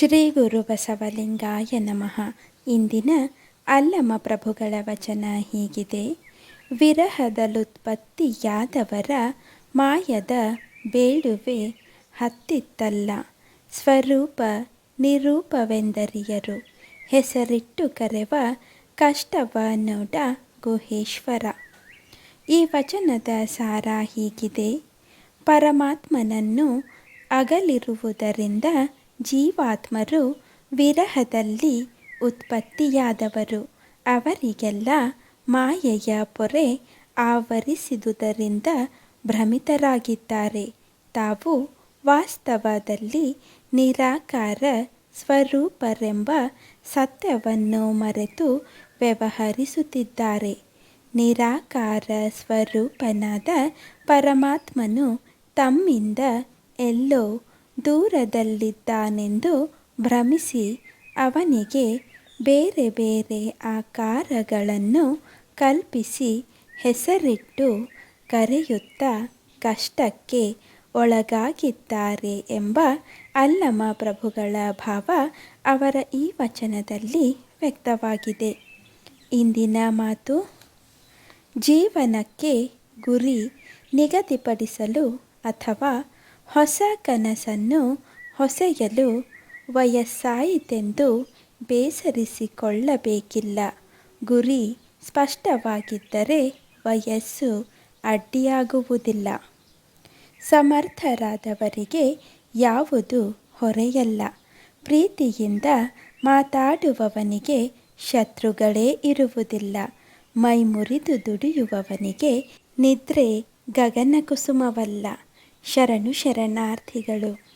ಶ್ರೀ ಗುರು ಬಸವಲಿಂಗಾಯ ನಮಃ. ಇಂದಿನ ಅಲ್ಲಮ ಪ್ರಭುಗಳ ವಚನ ಹೀಗಿದೆ. ವಿರಹದಲುತ್ಪತ್ತಿಯಾದವರ ಮಾಯದ ಬೇಡುವೆ ಹತ್ತಿತ್ತಲ್ಲ. ಸ್ವರೂಪ ನಿರೂಪವೆಂದರಿಯರು. ಹೆಸರಿಟ್ಟು ಕರೆವ ಕಷ್ಟವ ನೋಡ ಗುಹೇಶ್ವರ. ಈ ವಚನದ ಸಾರ ಹೀಗಿದೆ. ಪರಮಾತ್ಮನನ್ನು ಅಗಲಿರುವುದರಿಂದ ಜೀವಾತ್ಮರು ವಿರಹದಲ್ಲಿ ಉತ್ಪತ್ತಿಯಾದವರು. ಅವರಿಗೆಲ್ಲ ಮಾಯೆಯ ಪೊರೆ ಆವರಿಸಿದುದರಿಂದ ಭ್ರಮಿತರಾಗಿದ್ದಾರೆ. ತಾವು ವಾಸ್ತವದಲ್ಲಿ ನಿರಾಕಾರ ಸ್ವರೂಪರೆಂಬ ಸತ್ಯವನ್ನು ಮರೆತು ವ್ಯವಹರಿಸುತ್ತಿದ್ದಾರೆ. ನಿರಾಕಾರ ಸ್ವರೂಪನಾದ ಪರಮಾತ್ಮನು ತಮ್ಮಿಂದ ಎಲ್ಲೋ ದೂರದಲ್ಲಿದ್ದಾನೆಂದು ಭ್ರಮಿಸಿ ಅವನಿಗೆ ಬೇರೆ ಬೇರೆ ಆಕಾರಗಳನ್ನು ಕಲ್ಪಿಸಿ ಹೆಸರಿಟ್ಟು ಕರೆಯುತ್ತಾ ಕಷ್ಟಕ್ಕೆ ಒಳಗಾಗಿದ್ದಾರೆ ಎಂಬ ಅಲ್ಲಮ ಪ್ರಭುಗಳ ಭಾವ ಅವರ ಈ ವಚನದಲ್ಲಿ ವ್ಯಕ್ತವಾಗಿದೆ. ಇಂದಿನ ಮಾತು ಜೀವನಕ್ಕೆ ಗುರಿ ನಿಗದಿಪಡಿಸಲು ಅಥವಾ ಹೊಸ ಕನಸನ್ನು ಹೊಸೆಯಲು ವಯಸ್ಸಾಯಿತೆಂದು ಬೇಸರಿಸಿಕೊಳ್ಳಬೇಕಿಲ್ಲ. ಗುರಿ ಸ್ಪಷ್ಟವಾಗಿದ್ದರೆ ವಯಸ್ಸು ಅಡ್ಡಿಯಾಗುವುದಿಲ್ಲ. ಸಮರ್ಥರಾದವರಿಗೆ ಯಾವುದು ಹೊರೆಯಲ್ಲ. ಪ್ರೀತಿಯಿಂದ ಮಾತಾಡುವವನಿಗೆ ಶತ್ರುಗಳೇ ಇರುವುದಿಲ್ಲ. ಮೈ ಮುರಿದು ದುಡಿಯುವವನಿಗೆ ನಿದ್ರೆ ಗಗನ ಕುಸುಮವಲ್ಲ ಶರಣು ಶರಣಾರ್ಥಿಗಳು.